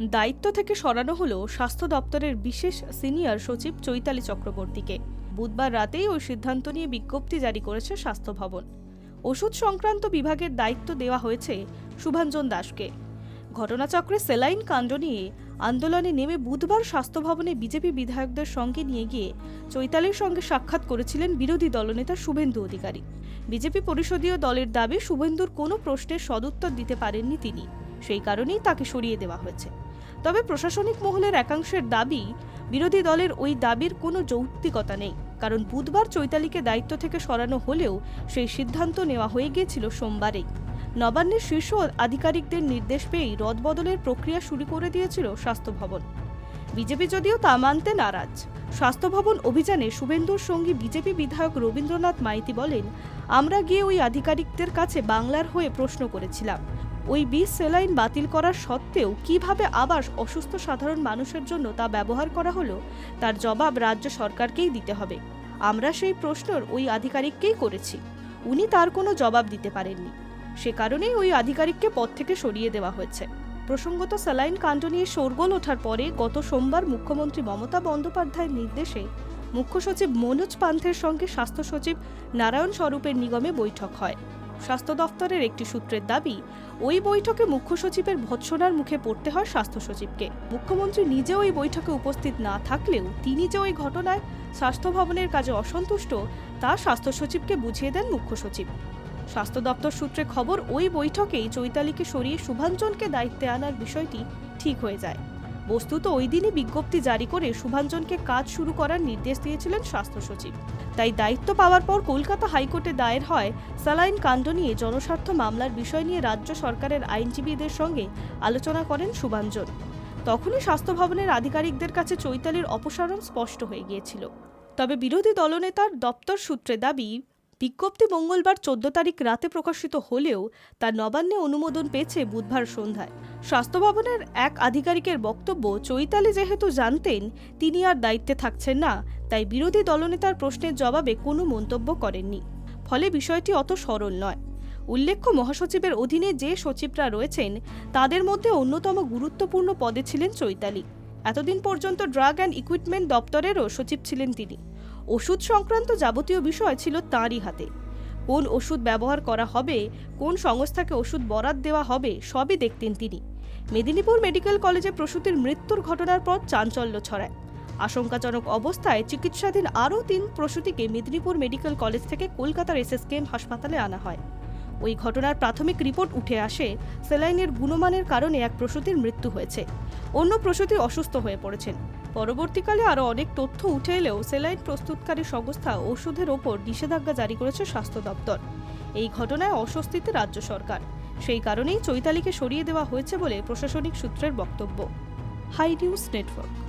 দায়িত্ব থেকে সরানো হলো স্বাস্থ্য দপ্তরের বিশেষ সিনিয়র সচিব চৈতালি চক্রবর্তীকে। বুধবার রাতেই ওই সিদ্ধান্ত নিয়ে বিজ্ঞপ্তি জারি করেছে স্বাস্থ্য ভবন। ওষুধ সংক্রান্ত বিভাগের দায়িত্ব দেওয়া হয়েছে শুভাঞ্জন দাসকে। ঘটনাচক্রে সেলাইন কাণ্ড নিয়ে আন্দোলনে নেমে বুধবার স্বাস্থ্য ভবনে বিজেপি বিধায়কদের সঙ্গে নিয়ে গিয়ে চৈতালির সঙ্গে সাক্ষাৎ করেছিলেন বিরোধী দলনেতা শুভেন্দু অধিকারী। বিজেপি পরিষদীয় দলের দাবি, শুভেন্দুর কোনো প্রশ্নের সদুত্তর দিতে পারেননি তিনি। সেই কারণেই তাকে সরিয়ে দেওয়া হয়েছে। তবে প্রশাসনিক মহলের একাংশের দাবি, বিরোধী দলের ওই দাবির কোনো যৌক্তিকতা নেই। কারণ বুধবার চৈতালিকে দায়িত্ব থেকে সরানো হলেও সেই সিদ্ধান্ত নেওয়া হয়ে গিয়েছিল সোমবারেই নবান্নের শীর্ষ আধিকারিকদের নির্দেশ পেয়েই রদবদলের প্রক্রিয়া শুরু করে দিয়েছিল স্বাস্থ্য ভবন। বিজেপি যদিও তা মানতে নারাজ, স্বাস্থ্য ভবন অভিযানে শুভেন্দুর সঙ্গী বিজেপি বিধায়ক রবীন্দ্রনাথ মাইতি বলেন, আমরা গিয়ে ওই আধিকারিকদের কাছে বাংলার হয়ে প্রশ্ন করেছিলাম। ওই বিষ সেলাইন বাতিল করার সত্ত্বেও কীভাবে আবার অসুস্থ সাধারণ মানুষের জন্য তা ব্যবহার করা হলো, তার জবাব রাজ্য সরকারকেই দিতে হবে। আমরা সেই প্রশ্নর ওই আধিকারিককেই করেছি। উনি তার কোনো জবাব দিতে পারেননি। সে কারণেই ওই আধিকারিককে পদ থেকে সরিয়ে দেওয়া হয়েছে। প্রসঙ্গত স্যালাইন কাণ্ড নিয়ে শোরগোল ওঠার পরে গত সোমবার মুখ্যমন্ত্রী মমতা বন্দ্যোপাধ্যায়ের নির্দেশে মুখ্য সচিব মনোজ পান্থের সঙ্গে স্বাস্থ্য সচিব নারায়ণ স্বরূপের নিগমে বৈঠক হয়। স্বাস্থ্য দফতরের একটি সূত্রের দাবি, ওই বৈঠকে মুখ্য সচিবের ভৎসনার মুখে পড়তে হয় স্বাস্থ্য সচিবকে। মুখ্যমন্ত্রী নিজে ওই বৈঠকে উপস্থিত না থাকলেও তিনি যে ওই ঘটনায় স্বাস্থ্য ভবনের কাজে অসন্তুষ্ট, তা স্বাস্থ্য সচিবকে বুঝিয়ে দেন মুখ্য সচিব। স্বাস্থ্য দপ্তর সূত্রে খবর, ওই বৈঠকেই চৈতালিকে সরিয়ে শুভাঞ্জনকে দায়িত্বে আনার বিষয়টি ঠিক হয়ে যায়। বস্তুত ওই দিনই বিজ্ঞপ্তি জারি করে শুভাঞ্জনকে কাজ শুরু করার নির্দেশ দিয়েছিলেন স্বাস্থ্য সচিব। তাই দায়িত্ব পাওয়ার পর কলকাতা হাইকোর্টে দায়ের হয় স্যালাইন কাণ্ড নিয়ে জনস্বার্থ মামলার বিষয় নিয়ে রাজ্য সরকারের আইনজীবীদের সঙ্গে আলোচনা করেন শুভাঞ্জন। তখনই স্বাস্থ্য ভবনের আধিকারিকদের কাছে চৈতালির অপসারণ স্পষ্ট হয়ে গিয়েছিল। তবে বিরোধী দলনেতার দপ্তর সূত্রে দাবি বিজ্ঞপ্তি মঙ্গলবার চোদ্দ তারিখ রাতে প্রকাশিত হলেও তার নবান্নে অনুমোদন পেয়েছে বুধবার সন্ধ্যায়। স্বাস্থ্য ভবনের এক আধিকারিকের বক্তব্য, চৈতালি যেহেতু জানতেন, তিনি আর দায়িত্বে থাকছেন না, তাই বিরোধী দলনেতার প্রশ্নের জবাবে কোনো মন্তব্য করেননি। ফলে বিষয়টি অত সরল নয়। উল্লেখ্য, মহাসচিবের অধীনে যে সচিবরা রয়েছেন, তাদের মধ্যে অন্যতম গুরুত্বপূর্ণ পদে ছিলেন চৈতালি। এতদিন পর্যন্ত ড্রাগ অ্যান্ড ইকুইপমেন্ট দপ্তরেরও সচিব ছিলেন তিনি। ওষুধ সংক্রান্ত যাবতীয় বিষয় ছিল তাঁরই হাতে। কোন ওষুধ ব্যবহার করা হবে, কোন সংস্থাকে ওষুধ বরাদ দেওয়া হবে, সবই দেখতেন তিনি। মেদিনীপুর মেডিকেল কলেজে প্রসূতির মৃত্যুর ঘটনার পর চাঞ্চল্য ছড়ায়। আশঙ্কাজনক অবস্থায় চিকিৎসাধীন আরও তিন প্রসূতিকে মেদিনীপুর মেডিকেল কলেজ থেকে কলকাতার এসএসকেএম হাসপাতালে আনা হয়। ওই ঘটনার প্রাথমিক রিপোর্ট উঠে আসে সেলাইনের গুণমানের কারণে এক প্রসূতির মৃত্যু হয়েছে। অন্য প্রসূতি অসুস্থ হয়ে পড়েছেন। পরবর্তীকালে আরও অনেক তথ্য উঠে এলেও সেলাইন প্রস্তুতকারী সংস্থা ওষুধের ওপর নিষেধাজ্ঞা জারি করেছে স্বাস্থ্য দপ্তর। এই ঘটনায় অস্বস্তিতে রাজ্য সরকার। সেই কারণেই চৈতালিকে সরিয়ে দেওয়া হয়েছে বলে প্রশাসনিক সূত্রের বক্তব্য। High News Network.